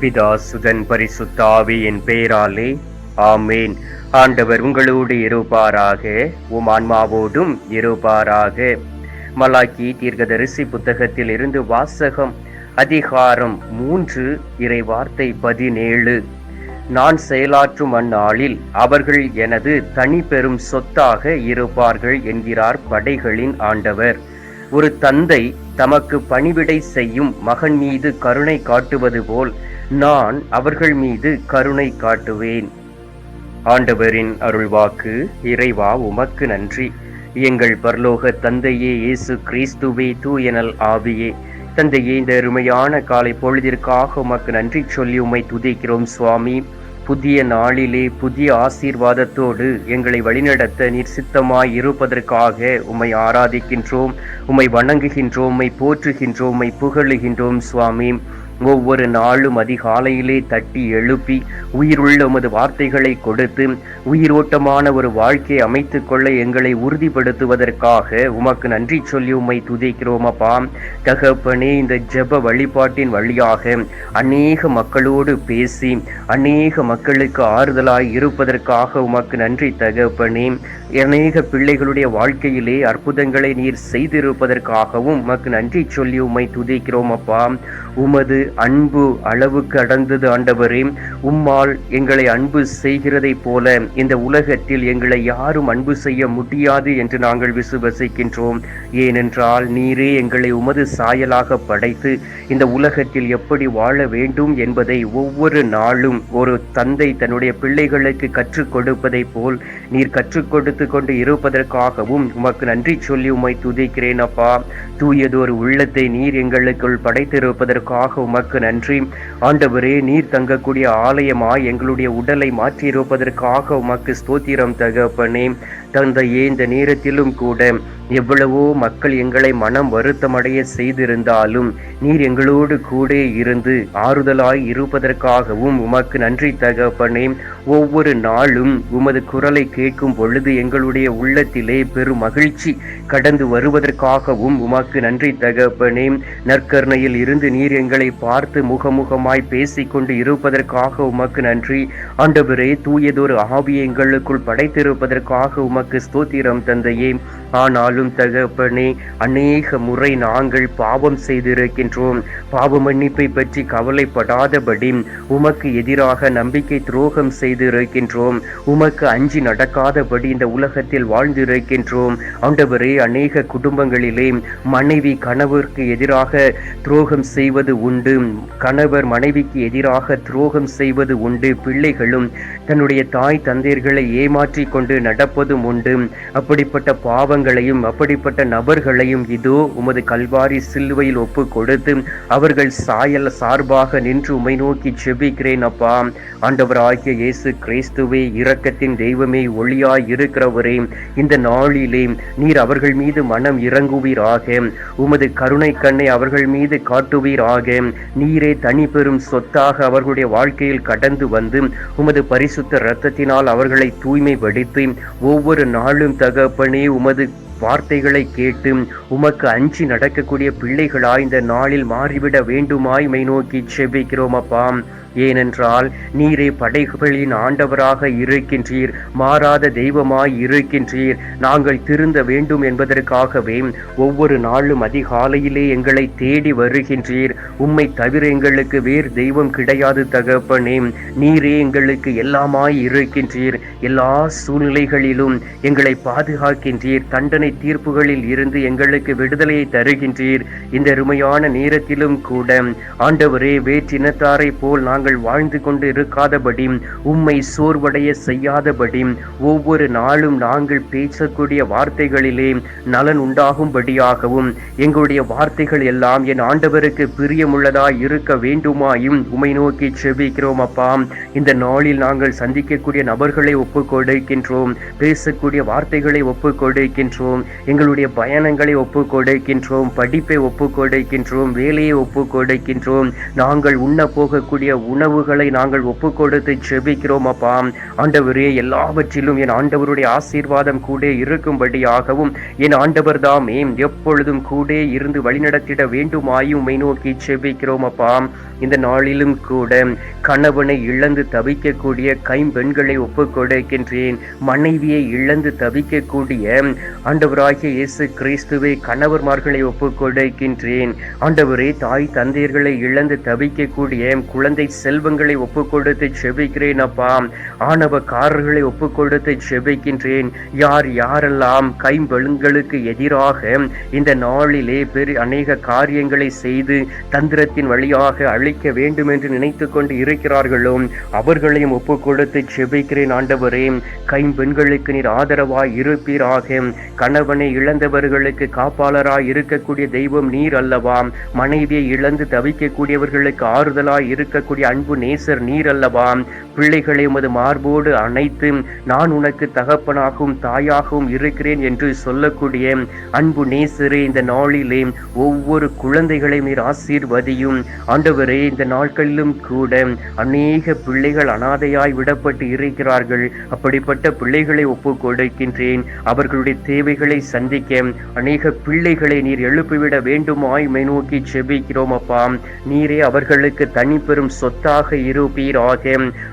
பிதா சுதன் பரிசுத்தாவியின் பெயராலே ஆமேன். ஆண்டவர் உங்களோடு இருப்பாராக உம் ஆன்மாவோடும் இருப்பாராக. மலாக்கி தீர்க்கதரிசி புத்தகத்தில் இருந்து வாசகம் அதிகாரம் மூன்று இறை வார்த்தை பதினேழு. நான் செயலாற்றும் அந்நாளில் அவர்கள் எனது தனி பெரும் சொத்தாக இருப்பார்கள் என்கிறார் படைகளின் ஆண்டவர். ஒரு தந்தை தமக்கு பணிவிடை செய்யும் மகன் மீது கருணை காட்டுவது போல் நான் அவர்கள் மீது கருணை காட்டுவேன். ஆண்டவரின் அருள்வாக்கு இறைவா உமக்கு நன்றி. எங்கள் பரலோக தந்தையே இயேசு கிறிஸ்துவே தூயனல் ஆவியே. தந்தையே இந்த அருமையான காலை பொழுதிற்காக உமக்கு நன்றி சொல்லி உம்மை துதிக்கிறோம் சுவாமி. புதிய நாளிலே புதிய ஆசீர்வாதத்தோடு எங்களை வழிநடத்த நீர் சித்தமாய் இருப்பதற்காக உம்மை ஆராதிக்கின்றோம். உம்மை வணங்குகின்றோம் உம்மை போற்றுகின்றோம் உம்மை புகழுகின்றோம் சுவாமி. ஒவ்வொரு நாளும் அதிகாலையிலே தட்டி எழுப்பி உயிருள்ள உமது வார்த்தைகளை கொடுத்து உயிரோட்டமான ஒரு வாழ்க்கையை அமைத்து கொள்ள எங்களை உறுதிப்படுத்துவதற்காக உமக்கு நன்றி சொல்லி உம்மை துதிக்கிறோம் அப்பா. தகப்பனே இந்த ஜெப வழிபாட்டின் வழியாக அநேக மக்களோடு பேசி அநேக மக்களுக்கு ஆறுதலாய் இருப்பதற்காக உமக்கு நன்றி தகப்பனே. அநேக பிள்ளைகளுடைய வாழ்க்கையிலே அற்புதங்களை நீர் செய்திருப்பதற்காகவும் உமக்கு நன்றி சொல்லி உம்மை துதிக்கிறோம் அப்பா. உமது அன்பு அளவு கடந்தது ஆண்டவரே. உம்மால் எங்களை அன்பு செய்கிறதை போல இந்த உலகத்தில் எங்களை யாரும் அன்பு செய்ய முடியாது என்று நாங்கள் விசுவசிக்கின்றோம். ஏனென்றால் நீரே எங்களை உமது சாயலாக படைத்து இந்த உலகத்தில் எப்படி வாழ வேண்டும் என்பதை ஒவ்வொரு நாளும் ஒரு தந்தை தன்னுடைய பிள்ளைகளுக்கு கற்றுக் கொடுப்பதை போல் நீர் கற்றுக் கொடுத்து கொண்டு இருப்பதற்காகவும் உமக்கு நன்றி சொல்லி உம்மை துதிக்கிறேன் அப்பா. தூயதொரு உள்ளத்தை நீர் எங்களுக்குள் படைத்திருப்பதற்காக உமக்கு நன்றி. ஆண்டவரே நீர் தங்கக்கூடிய ஆலயமாய் எங்களுடைய உடலை மாற்றியிருப்பதற்காக உமக்கு ஸ்தோத்திரம் தகப்பனே. தந்தையே இந்த நேரத்திலும் கூட எவ்வளவோ மக்கள் எங்களை மனம் வருத்தமடைய செய்திருந்தாலும் நீர் எங்களோடு கூட இருந்து ஆறுதலாய் இருப்பதற்காகவும் உமக்கு நன்றி தகப்பனே. ஒவ்வொரு நாளும் உமது குரலை கேட்கும் பொழுது எங்களுடைய உள்ளத்திலே பெரும் மகிழ்ச்சி கடந்து வருவதற்காகவும் உமக்கு நன்றி தகப்பனே. நற்கருணையில் இருந்து நீர் எங்களை பார்த்து முகமுகமாய் பேசிக்கொண்டு இருப்பதற்காக உமக்கு நன்றி. ஆண்டவரே தூயதொரு ஆவியை எங்களுக்குள் படைத்திருப்பதற்காக உமக்கு ஸ்தோத்திரம் தந்தையே. ஆனாலும் தகப்பனே அநேக முறை நாங்கள் பாவம் செய்திருக்கின்றோம். பாவ மன்னிப்பை பற்றி கவலைப்படாதபடி உமக்கு எதிராக நம்பிக்கை துரோகம் செய்திருக்கின்றோம். உமக்கு அஞ்சி நடக்காதபடி இந்த உலகத்தில் வாழ்ந்திருக்கின்றோம். ஆண்டவரே அநேக குடும்பங்களிலே மனைவி கணவருக்கு எதிராக துரோகம் செய்வது உண்டு. கணவர் மனைவிக்கு எதிராக துரோகம் செய்வது உண்டு. பிள்ளைகளும் தன்னுடைய தாய் தந்தையர்களை ஏமாற்றி கொண்டு நடப்பதும் உண்டு. அப்படிப்பட்ட பாவங்களையும் அப்படிப்பட்ட நபர்களையும் இதோ உமது கல்வாரி சிலுவையில் ஒப்பு கொடுத்து அவர்கள் சாயல் சார்பாக நின்று உமை நோக்கி செபிக்கிறேன் அப்பா. ஆண்டவராகிய இயேசு கிறிஸ்துவே இரக்கத்தின் தெய்வமே ஒளியாய் இருக்கிறவரே இந்த நாளிலே நீர் அவர்கள் மீது மனம் இறங்குவீராக. உமது கருணை கண்ணை அவர்கள் மீது காட்டுவீராக. நீரே தனி பெறும் சொத்தாக அவர்களுடைய வாழ்க்கையில் கடந்து வந்து உமது பரிசுத்த இரத்தத்தினால் அவர்களை தூய்மைப்படுத்தி ஒவ்வொரு நாளும் தகப்பனே உமது வார்த்தைகளை கேட்டு உமக்கு அஞ்சி நடக்கக்கூடிய பிள்ளைகளாய் இந்த நாளில் மாறிவிட வேண்டுமாய் மை நோக்கி செபிக்கிறோம் அப்பா. ஏனென்றால் நீரே படைகளின் ஆண்டவராக இருக்கின்றீர் மாறாத தெய்வமாய் இருக்கின்றீர். நாங்கள் திருந்த வேண்டும் என்பதற்காகவே ஒவ்வொரு நாளும் அதிகாலையிலே எங்களை தேடி வருகின்றீர். உம்மை தவிர எங்களுக்கு வேறு தெய்வம் கிடையாது தகப்பனே. நீரே எங்களுக்கு எல்லாமாய் இருக்கின்றீர். எல்லா சூழ்நிலைகளிலும் எங்களை பாதுகாக்கின்றீர். தண்டனை தீர்ப்புகளில் இருந்து எங்களுக்கு விடுதலையை தருகின்றீர். இந்த அருமையான நேரத்திலும் கூட ஆண்டவரே வேற்றினத்தாரை போல் நாங்கள் வாழ்ந்து கொண்டு இருக்காதபடி உம்மை சோர்வடைய செய்யாதபடி ஒவ்வொரு நாளும் நாங்கள் பேசக்கூடிய வார்த்தைகளிலே நலன் உண்டாகும்படியாகவும் எங்களுடைய வார்த்தைகள் எல்லாம் என் ஆண்டவருக்கு பிரியமுள்ளதாய் இருக்க வேண்டுமாயும் உமை நோக்கி செபிக்கிறோம் அப்பா. இந்த நாளில் நாங்கள் சந்திக்கக்கூடிய நபர்களை ஒப்பு கொடுக்கின்றோம் பேசக்கூடிய வார்த்தைகளை ஒப்பு கொடுக்கின்றோம் எங்களுடைய பயணங்களை ஒப்பு கொடுக்கின்றோம் படிப்பை ஒப்பு கொடுக்கின்றோம் வேலையை ஒப்பு கொடுக்கின்றோம் நாங்கள் உண்ண போகக்கூடிய உணவுகளை நாங்கள் ஒப்பு கொடுத்து செபிக்கிறோம் அப்பா. ஆண்டவரே எல்லாவற்றிலும் என் ஆண்டவருடைய ஆசீர்வாதம் கூட இருக்கும்படியாகவும் என் ஆண்டவர் தாமே எப்பொழுதும் கூட இருந்து வழிநடத்திட வேண்டுமாயும் உம்மை நோக்கி செபிக்கிறோம் அப்பா. இந்த நாளிலும் கூட கணவனை இழந்து தவிக்கக்கூடிய கைம்பெண்களை ஒப்பு கொடுக்கின்றேன் மனைவியை இழந்து தவிக்கக்கூடிய ஆண்டவராகிய இயேசு கிறிஸ்துவை கணவர்மார்களை ஒப்பு கொடுக்கின்றேன் ஆண்டவரே தாய் தந்தையர்களை இழந்து தவிக்கக்கூடிய குழந்தை செல்வங்களை ஒப்புக் கொடுத்து செபிக்கிறேன் அப்பா ஆணவக்காரர்களை ஒப்புக் கொடுத்து செபிக்கின்றேன். யார் யாரெல்லாம் கைம்பெண்களுக்கு எதிராக இந்த நாளிலே பெரு அநேக காரியங்களை செய்து தந்திரத்தின் வழியாக அழிக்க வேண்டும் என்று நினைத்து கொண்டு இருக்கிறார்களோ அவர்களையும் ஒப்புக்கொடுத்து செபிக்கிறேன் ஆண்டவரே. கைம்பெண்களுக்கு நீர் ஆதரவாய் இருப்பீராக. கணவனை இழந்தவர்களுக்கு காப்பாளராய் இருக்கக்கூடிய தெய்வம் நீர் அல்லவா. மனைவியை இழந்து தவிக்கக்கூடியவர்களுக்கு ஆறுதலாய் இருக்கக்கூடிய அன்பு நேசர் நீர் அல்லவா பிள்ளைகளை உமது மார்போடு அணைத்து நான் உனக்கு தகப்பனாகவும் தாயாகவும் இருக்கிறேன் என்று சொல்லக்கூடிய அன்பு நேசரே இந்த நாளிலே ஒவ்வொரு குழந்தைகளையும் நீர் ஆசீர்வதியும். ஆண்டவரே இந்த நாட்களிலும் கூட அநேக பிள்ளைகள் அனாதையாய் விடப்பட்டு இருக்கிறார்கள். அப்படிப்பட்ட பிள்ளைகளை ஒப்பு கொடுக்கின்றேன். அவர்களுடைய தேவைகளை சந்திக்க அநேக பிள்ளைகளை நீர் எழுப்பிவிட வேண்டுமாய் மை நோக்கி செபிக்கிறோம் அப்பா. நீரே அவர்களுக்கு தனிப்பெரும் கருத்தாக இருப்பீராக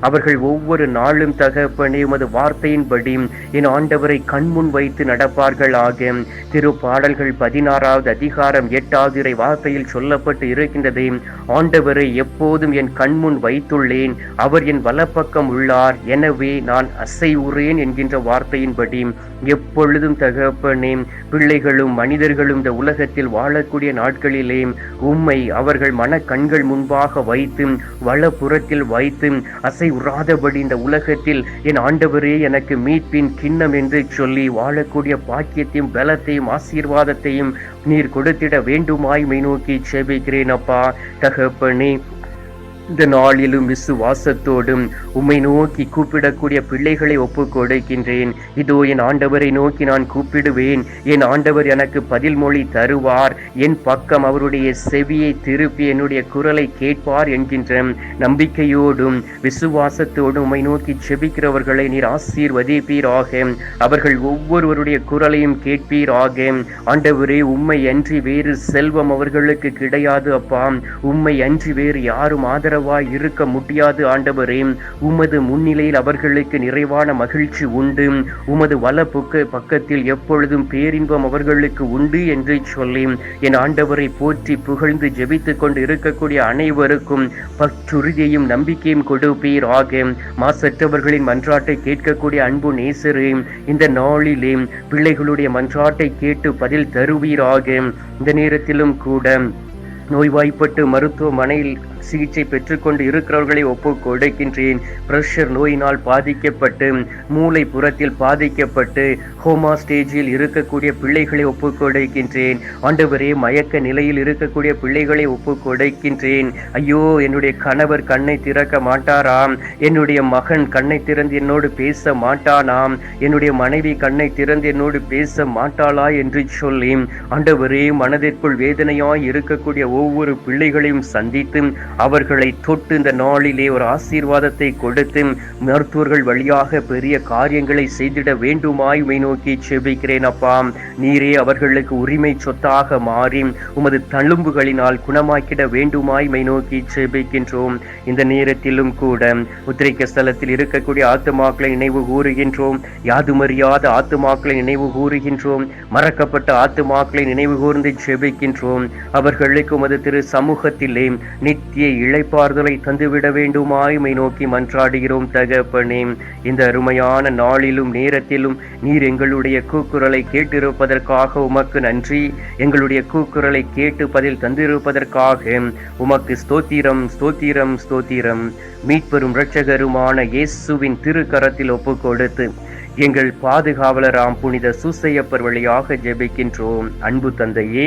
அவர்கள் ஒவ்வொரு நாளும் தகப்பனே உமது வார்த்தையின்படி என் ஆண்டவரை கண்முன் வைத்து நடப்பார்களாக திரு பாடல்கள் பதினாறாவது அதிகாரம் எட்டாவது இறை வார்த்தையில் சொல்லப்பட்டு இருக்கின்றதே. ஆண்டவரை எப்போதும் என் கண்முன் வைத்துள்ளேன். அவர் என் வலப்பக்கம் உள்ளார். எனவே நான் அசைவுறேன் என்கின்ற வார்த்தையின்படி எப்பொழுதும் தகப்பனே பிள்ளைகளும் மனிதர்களும் இந்த உலகத்தில் வாழக்கூடிய நாட்களிலே உம்மை அவர்கள் மன கண்கள் முன்பாக வைத்து வலப்புறத்தில் வைத்து அசை உறாதபடி இந்த உலகத்தில் என் ஆண்டவரே எனக்கு மீட்பின் கிண்ணம் என்று சொல்லி வாழக்கூடிய பாக்கியத்தையும் பலத்தையும் ஆசீர்வாதத்தையும் நீர் கொடுத்திட வேண்டுமாய் மை நோக்கி செபிக்கிறேன் அப்பா. தகப்பனே இந்த நாளிலும் விசுவாசத்தோடும் உம்மை நோக்கி கூப்பிடக்கூடிய பிள்ளைகளை ஒப்புக் கொடுக்கின்றேன். இதோ என் ஆண்டவரை நோக்கி நான் கூப்பிடுவேன். என் ஆண்டவர் எனக்கு பதில் மொழி தருவார். என் பக்கம் அவருடைய செவியை திருப்பி என்னுடைய குரலை கேட்பார் என்கின்ற நம்பிக்கையோடும் விசுவாசத்தோடும் உம்மை நோக்கி செபிக்கிறவர்களை நீர் ஆசீர்வதிப்பீராக. அவர்கள் ஒவ்வொருவருடைய குரலையும் கேட்பீராக. ஆண்டவரே உம்மை அன்றி வேறு செல்வம் அவர்களுக்கு கிடையாது அப்பா. உம்மை அன்றி வேறு யாரும் ஆதரவாய் இருக்க முடியாது ஆண்டவரே. உமது முன்னிலையில் அவர்களுக்கு நிறைவான மகிழ்ச்சி உண்டு. உமது வல புக்க பக்கத்தில் எப்பொழுதும் பேரின்பம் அவர்களுக்கு உண்டு என்று சொல்லி என் ஆண்டவரை போற்றி புகழ்ந்து ஜெபித்துக் கொண்டு இருக்கக்கூடிய அனைவருக்கும் பற்றுறுதியையும் நம்பிக்கையும் கொடுப்பீர் ஆக. மாசற்றவர்களின் மன்றாட்டை கேட்கக்கூடிய அன்பு நேசரே இந்த நாளிலே பிள்ளைகளுடைய மன்றாட்டை கேட்டு பதில் தருவீராக இந்த நேரத்திலும் கூட நோய்வாய்ப்பட்டு மருத்துவமனையில் சிகிச்சை பெற்றுக்கொண்டு இருக்கிறவர்களை ஒப்பு கொடுக்கின்றேன். பிரஷர் நோயினால் பாதிக்கப்பட்டு மூளை புறத்தில் பாதிக்கப்பட்டு ஹோமா ஸ்டேஜில் இருக்கக்கூடிய பிள்ளைகளை ஒப்பு கொடுக்கின்றேன். ஆண்டவரே மயக்க நிலையில் இருக்கக்கூடிய பிள்ளைகளை ஒப்பு கொடுக்கின்றேன். ஐயோ என்னுடைய கணவர் கண்ணை திறக்க மாட்டாராம். என்னுடைய மகன் கண்ணை திறந்து என்னோடு பேச மாட்டானாம். என்னுடைய மனைவி கண்ணை திறந்து என்னோடு பேச மாட்டாளா என்று சொல்லி ஆண்டவரே மனதிற்குள் வேதனையாய் இருக்கக்கூடிய ஒவ்வொரு பிள்ளைகளையும் சந்தித்து அவர்களை தொட்டு இந்த நாளிலே ஒரு ஆசீர்வாதத்தை கொடுத்து மருத்துவர்கள் வழியாக பெரிய காரியங்களை செய்திட வேண்டுமாய் உமை நோக்கி செபிக்கிறேன் அப்பா. நீரே அவர்களுக்கு உரிமை சொத்தாக மாறி உமது தழும்புகளினால் குணமாக்கிட வேண்டுமாய் மை நோக்கி செபிக்கின்றோம். இந்த நேரத்திலும் கூட உத்திரைக்க ஸ்தலத்தில் இருக்கக்கூடிய ஆத்துமாக்களை நினைவு கூறுகின்றோம். யாதுமறியாத ஆத்துமாக்களை நினைவு கூறுகின்றோம். மறக்கப்பட்ட ஆத்துமாக்களை நினைவு கூர்ந்து செபிக்கின்றோம். அவர்களுக்கு உமது திரு சமூகத்திலே நித்திய இளைப்பாறுதலை தந்துவிட வேண்டுமாய் மை நோக்கி மன்றாடுகிறோம் தகப்பனே. இந்த அருமையான நாளிலும் நேரத்திலும் நீர் எங்களுடைய கூக்குரலை கேட்டிருப்பதற்காக உமக்கு நன்றி. எங்களுடைய கூக்குரலை கேட்டு பதில் தந்திருப்பதற்காக உமக்கு ஸ்தோத்திரம் ஸ்தோத்திரம் ஸ்தோத்திரம். மீட்பெரும் இரட்சகருமான இயேசுவின் திருக்கரத்தில் ஒப்பு கொடுத்து எங்கள் பாதுகாவலராம் புனித சூசையப்பர் வழியாக ஜெபிக்கின்றோம். அன்பு தந்தையே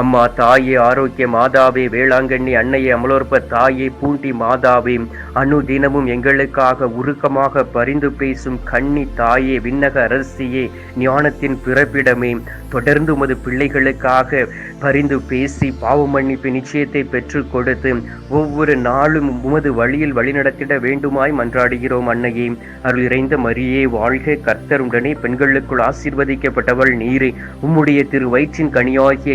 அம்மா தாயே ஆரோக்கிய மாதாவே வேளாங்கண்ணி அன்னையை அமலோற்ப தாயே பூண்டி மாதாவே அனுதினமும் எங்களுக்காக உருக்கமாக பரிந்து பேசும் கண்ணி தாயே விண்ணக அரசியே ஞானத்தின் பிறப்பிடமே தொடர்ந்து உமது பிள்ளைகளுக்காக பரிந்து பேசி பாவ மன்னிப்பு நிச்சயத்தை பெற்றுக் கொடுத்து ஒவ்வொரு நாளும் உமது வழியில் வழிநடத்திட வேண்டுமாய் மன்றாடுகிறோம் அன்னையே. அருள் இறைந்த மரியே வாழ்க கர்த்தருடனே பெண்களுக்குள் ஆசீர்வதிக்கப்பட்டவள் நீரே. உம்முடைய திரு வயிற்றின் கனியாகிய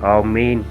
ஆமீன்